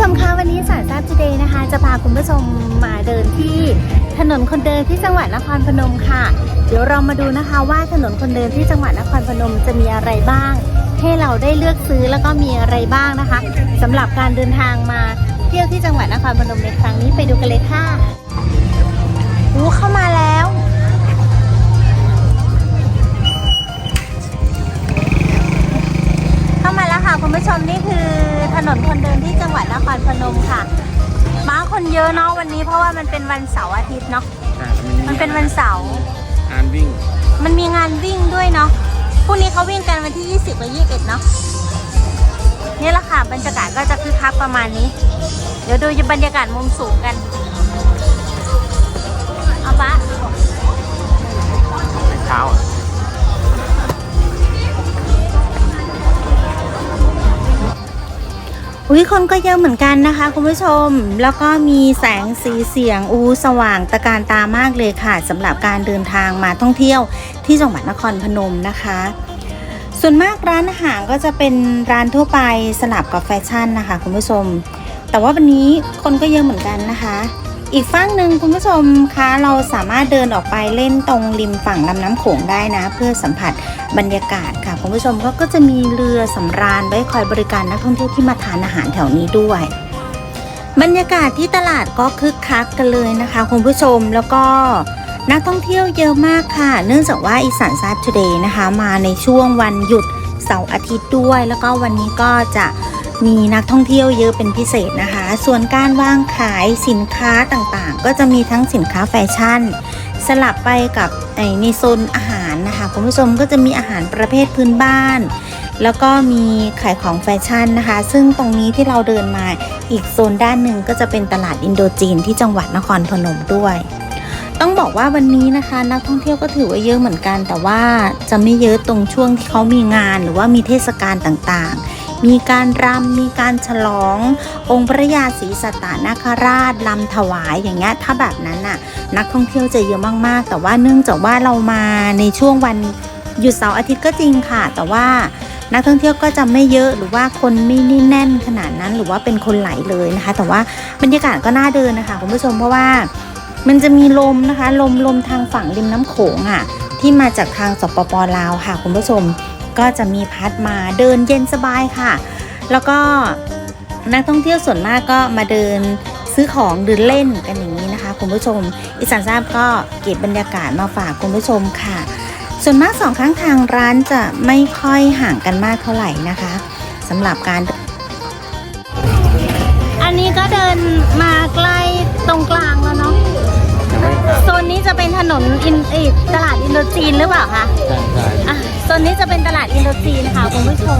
ชมคะวันนี้สารทราบจูเดย์นะคะ จะพาคุณผู้ชมมาเดินที่ถนนคนเดินที่จังหวัดนครพนมค่ะ เดี๋ยวเรามาดูนะคะว่าถนนคนเดินที่จังหวัดนครพนมจะมีอะไรบ้าง ให้เราได้เลือกซื้อแล้วก็มีอะไรบ้างนะคะสำหรับการเดินทางมาเที่ยวที่จังหวัดนครพนมในครั้งนี้ไปดูกันเลยค่ะอู้เข้ามาแล้วเข้ามาแล้วค่ะคุณผู้ชมนี่คือ นนคนเดินที่จังหวัดนครพนมค่ะ ม้าคนเยอะเนาะวันนี้เพราะว่ามันเป็นวันเสาร์อาทิตย์เนาะ อ่ามันเป็นวันเสาร์ งานวิ่งมันมีงานวิ่งด้วยเนาะพรุ่งนี้เขาวิ่งกันวันที่ 20กับ21เนาะนี่แหละค่ะบรรยากาศก็จะคึกคักประมาณนี้ เดี๋ยวดูบรรยากาศมุมสูงกัน เอาปะ เช้าอะ อุ้ยคนก็เยอะเหมือนกันนะคะคุณผู้ชม แล้วก็มีแสงสีเสียงอูสว่างตะการตามากเลยค่ะสำหรับการเดินทางมาท่องเที่ยวที่จังหวัดนครพนมนะคะ ส่วนมากร้านอาหารก็จะเป็นร้านทั่วไปสลับกับแฟชั่นนะคะคุณผู้ชม แต่ว่าวันนี้คนก็เยอะเหมือนกันนะคะ อีกฝั่งหนึ่งคุณผู้ชมคะเราสามารถเดินออกไปเล่นตรงริมฝั่งลำน้ำโขงได้นะ เพื่อสัมผัสบรรยากาศ คุณผู้ชมก็ก็จะมีเรือสำราญไว้คอยบริการนักท่องเที่ยวที่มาทานอาหารแถวนี้ด้วย บรรยากาศที่ตลาดก็คึกคักกันเลยนะคะคุณผู้ชมแล้วก็นักท่องเที่ยวเยอะมากค่ะ เนื่องจากว่าอีสานซาร์ทูเดย์นะคะ มาในช่วงวันหยุดเสาร์อาทิตย์ด้วย แล้วก็วันนี้ก็จะมีนักท่องเที่ยวเยอะเป็นพิเศษนะคะ ส่วนการวางขายสินค้าต่างๆ ก็จะมีทั้งสินค้าแฟชั่น สลับไปกับในโซนอาหารนะคะคุณผู้ชมก็จะมีอาหารประเภทพื้นบ้าน แล้วก็มีขายของแฟชั่นนะคะ ซึ่งตรงนี้ที่เราเดินมาอีกโซนด้านหนึ่งก็จะเป็นตลาดอินโดจีนที่จังหวัดนครพนมด้วย ต้องบอกว่าวันนี้นะคะ นักท่องเที่ยวก็ถือว่าเยอะเหมือนกัน แต่ว่าจะไม่เยอะตรงช่วงที่เขามีงานหรือว่ามีเทศกาลต่างๆ มีการรำมีการฉลอง องค์พระยาศรีสัตตนาคราชลำถวายอย่างเงี้ยถ้าแบบนั้นน่ะ นักท่องเที่ยวจะเยอะมากๆ แต่ว่าเนื่องจากว่าเรามาในช่วงวันหยุดเสาร์อาทิตย์ก็จริงค่ะ แต่ว่านักท่องเที่ยวก็จะไม่เยอะหรือว่าคนไม่ได้แน่นขนาดนั้นหรือว่าเป็นคนไหลเลยนะคะ แต่ว่าบรรยากาศก็น่าเดินนะคะคุณผู้ชมเพราะว่ามันจะมีลมนะคะ ลมลมทางฝั่งริมน้ำโขงอะที่มาจากทางสปปลาวค่ะคุณผู้ชม ก็จะมีพัดมาเดินเย็นสบายค่ะ แล้วก็นักท่องเที่ยวส่วนมากก็มาเดินซื้อของเดินเล่นกันอย่างนี้นะคะ คุณผู้ชมอีสานทราบก็เก็บบรรยากาศมาฝากคุณผู้ชมค่ะ ส่วนมากสองข้างทางร้านจะไม่ค่อยห่างกันมากเท่าไหร่นะคะสำหรับการอันนี้ก็เดินมาใกล้ตรงกลาง โซนนี้จะเป็นถนนอินเอยตลาดอินโดจีนหรือเปล่าคะใช่ใช่อะโซนนี้จะเป็นตลาดอินโดจีนค่ะคุณผู้ชม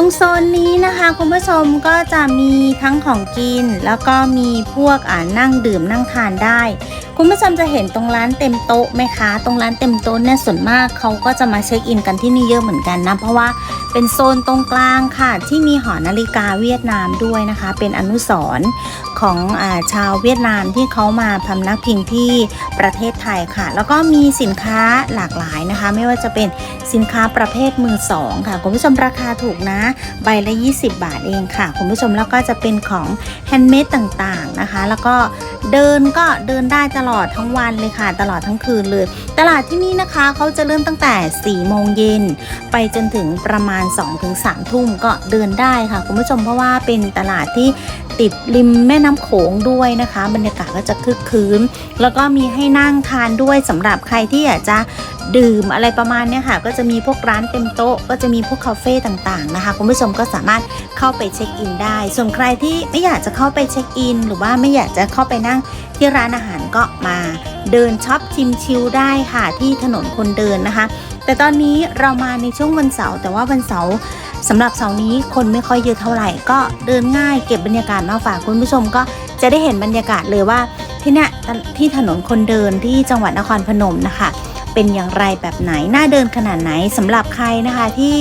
ตรงโซนนี้นะคะคุณผู้ชมก็จะมีทั้งของกิน แล้วก็มีพวกอ่านั่งดื่มนั่งทานได้ คุณผู้ชมจะเห็นตรงร้านเต็มโต๊ะไหมคะ ตรงร้านเต็มโต๊ะเนี่ยส่วนมากเขาก็จะมาเช็คอินกันที่นี่เยอะเหมือนกันนะ เพราะว่าเป็นโซนตรงกลางค่ะ ที่มีหอนาฬิกาเวียดนามด้วยนะคะ เป็นอนุสรณ์ของอชาวเวียดนามที่เขามาพำนักพิงที่ประเทศไทยค่ะ แล้วก็มีสินค้าหลากหลายนะคะ ไม่ว่าจะเป็นสินค้าประเภทมือสองค่ะคุณผู้ชมราคาถูกนะ ใบละ 20 บาทเองค่ะคุณผู้ชมแล้วก็จะเป็นของแฮนด์เมดต่างๆนะคะ แล้วก็เดินก็เดินได้ตลอดลอดทั้งวันเลยค่ะ ตลอดทั้งคืนเลย ตลาดที่นี่นะคะเขาจะเริ่มตั้งแต่4โมงเย็นไปจนถึงประมาณ 2-3 ทุ่มก็เดินได้ค่ะคุณผู้ชมเพราะว่าเป็นตลาดที่ติดริมแม่น้ำโขงด้วยนะคะ บรรยากาศก็จะคึกคืนแล้วก็มีให้นั่งทานด้วยสำหรับใครที่อยากจะ ดื่มอะไรประมาณเนี้ยค่ะ ก็จะมีพวกร้านเต็มโต๊ะ ก็จะมีพวกคาเฟ่ต่างๆนะคะ คุณผู้ชมก็สามารถเข้าไปเช็คอินได้ ส่วนใครที่ไม่อยากจะเข้าไปเช็คอิน หรือว่าไม่อยากจะเข้าไปนั่งที่ร้านอาหารก็มาเดินช็อปชิมชิลได้ค่ะที่ถนนคนเดินนะคะ แต่ตอนนี้เรามาในช่วงวันเสาร์แต่ว่าวันเสาร์สำหรับเสาร์นี้คนไม่ค่อยเยอะเท่าไหร่ ก็เดินง่ายเก็บบรรยากาศมาฝากคุณผู้ชมก็จะได้เห็นบรรยากาศเลยว่าที่เนี่ยที่ถนนคนเดินที่จังหวัดนครพนมนะคะ เป็นอย่างไรแบบไหนน่าเดินขนาดไหนสำหรับใครนะคะที่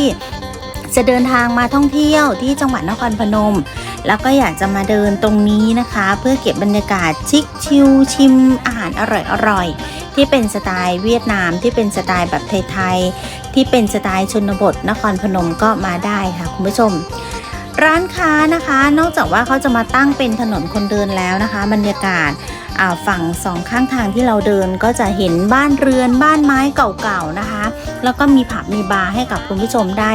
จะเดินทางมาท่องเที่ยวที่จังหวัดนครพนม แล้วก็อยากจะมาเดินตรงนี้นะคะ เพื่อเก็บบรรยากาศชิคชิลชิมอาหารอร่อยๆที่เป็นสไตล์เวียดนามที่เป็นสไตล์แบบไทยๆที่เป็นสไตล์ชนบทนครพนมก็มาได้ค่ะคุณผู้ชม ร้านค้านะคะ นอกจากว่าเขาจะมาตั้งเป็นถนนคนเดินแล้วนะคะ บรรยากาศ ฝั่งสองข้างทางที่เราเดินก็จะเห็นบ้านเรือนบ้านไม้เก่าๆนะคะ แล้วก็มีผับมีบาร์ให้กับคุณผู้ชมได้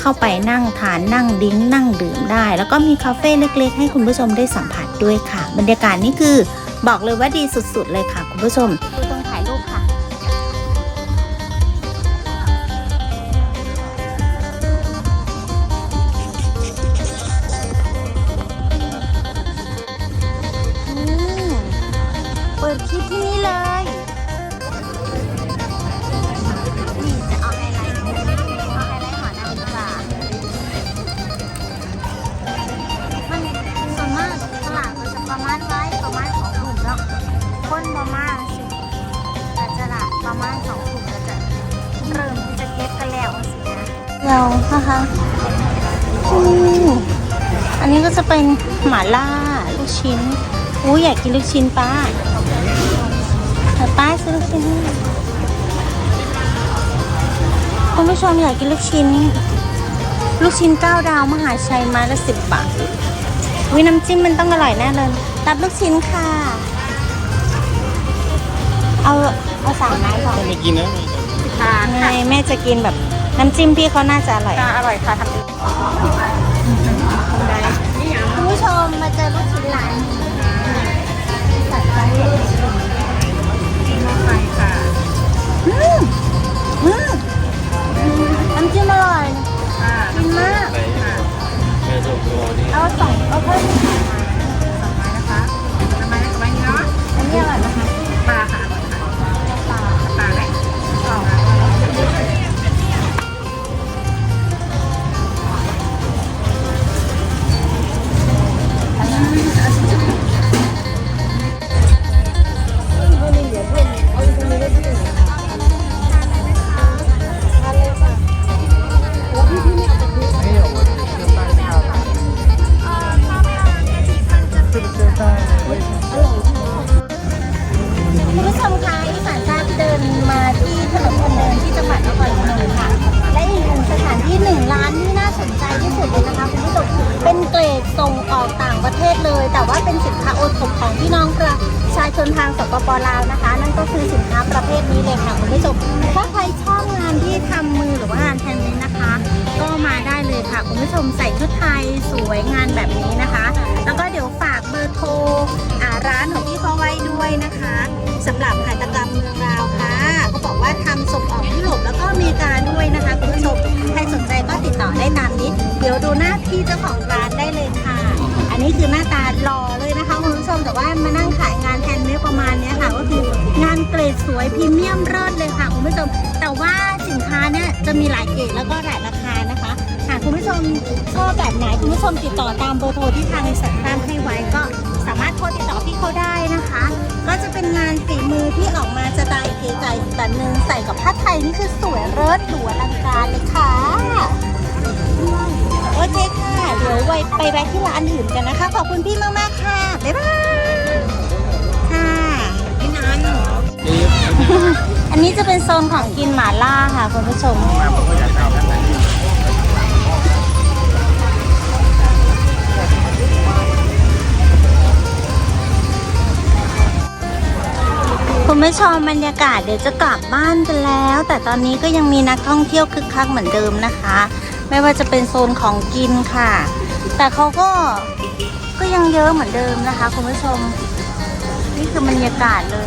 เข้าไปนั่งทานนั่งดิ้งนั่งดื่มได้ แล้วก็มีคาเฟ่เล็กๆ ให้คุณผู้ชมได้สัมผัสด้วยค่ะ บรรยากาศนี่คือบอกเลยว่าดีสุดๆเลยค่ะคุณผู้ชม เรานะคะอืมอันนี้ก็จะเป็นหม่าล่าลูกชิ้นอู้อยากกินลูกชิ้นป้าแต่ป้าซื้อลูกชิ้นให้คุณผู้ชมอยากกินลูกชิ้น ลูกชิ้นเก้าดาวมหาชัยไมาละสิบบาทวิน้ำจิ้มมันต้องอร่อยแน่เลยรับลูกชิ้นค่ะ เอาเอาสามไม้ก่อนไม่กินนะไงแม่จะกินแบบ น้ำจิ้มพี่เขาน่าจะอร่อย อร่อยค่ะทำเองคุณผู้ชมมาเจอลูกชิ้นร้านนี้ ปปลาวนะคะ นั่นก็คือสินค้าประเภทนี้เลยค่ะคุณผู้ชมถ้าใครชอบงานที่ทำมือหรือว่างานแฮนด์เมดนะคะ ก็มาได้เลยค่ะคุณผู้ชมใส่ชุดไทยสวยงานแบบนี้นะคะ แล้วก็เดี๋ยวฝากเบอร์โทรร้านของพี่เขาไว้ด้วยนะคะสำหรับหัตถกรรมเมืองลาวค่ะเขาบอกว่าทำส่งออกยุโรปแล้วก็อเมริกาด้วยนะคะคุณผู้ชมใครสนใจก็ติดต่อได้ตามนี้ เดี๋ยวดูหน้าที่เจ้าของร้านได้เลยค่ะ อันนี้คือหน้าตาหล่อเลยนะคะคุณผู้ชมแต่ว่ามานั่งขายงานแฮนด์เมดประมาณนี้ค่ะ ก็คืองานเกรดสวยพรีเมียมเลิศเลยค่ะคุณผู้ชม แต่ว่าสินค้าเนี่ยจะมีหลายเกรดแล้วก็หลายราคานะคะหากคุณผู้ชมชอบแบบไหนคุณผู้ชมติดต่อตามเบอร์โทรที่ทางในสัญญาณให้ไว้ก็สามารถโทรติดต่อพี่เขาได้นะคะ ก็จะเป็นงานฝีมือที่ออกมาจะได้เก๋ไก่แบบนึงใส่กับผ้าไทยนี่คือสวยเลิศหรูอลังการเลยค่ะ ดี๋ยวไว้ไปแวะที่ร้านอื่นกันนะคะ ขอบคุณพี่มากๆค่ะ บ๊ายบายค่ะไม่นานนี่อันนี้จะเป็นโซนของกินหมาล่าค่ะคุณผู้ชมคุณผู้ชมบรรยากาศเดี๋ยวจะกลับบ้านกันแล้ว แต่ตอนนี้ก็ยังมีนักท่องเที่ยวคึกคักเหมือนเดิมนะคะ ไม่ว่าจะเป็นโซนของกินค่ะ แต่เขาก็ก็ยังเยอะเหมือนเดิมนะคะคุณผู้ชม นี่คือบรรยากาศเลย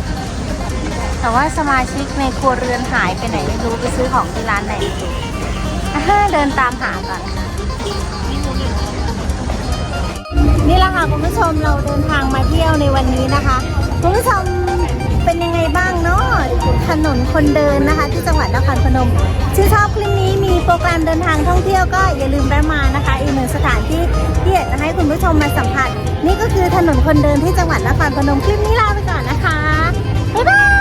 แต่ว่าสมาชิกในครัวเรือนหายไปไหนไม่รู้ไปซื้อของที่ร้านไหนไม่รู้เดินตามหาก่อนนี่แหละค่ะคุณผู้ชมเราเดินทางมาเที่ยวในวันนี้นะคะ คนเดินนะคะ ที่จังหวัดนครพนมชื่นชอบคลิปนี้มีโปรแกรมเดินทางท่องเที่ยวก็อย่าลืมแวะมานะคะ อีกหนึ่งสถานที่ที่อยากจะให้คุณผู้ชมมาสัมผัส นี่ก็คือถนนคนเดินที่จังหวัดนครพนมคลิปนี้ลาไปก่อนนะคะบ๊ายบาย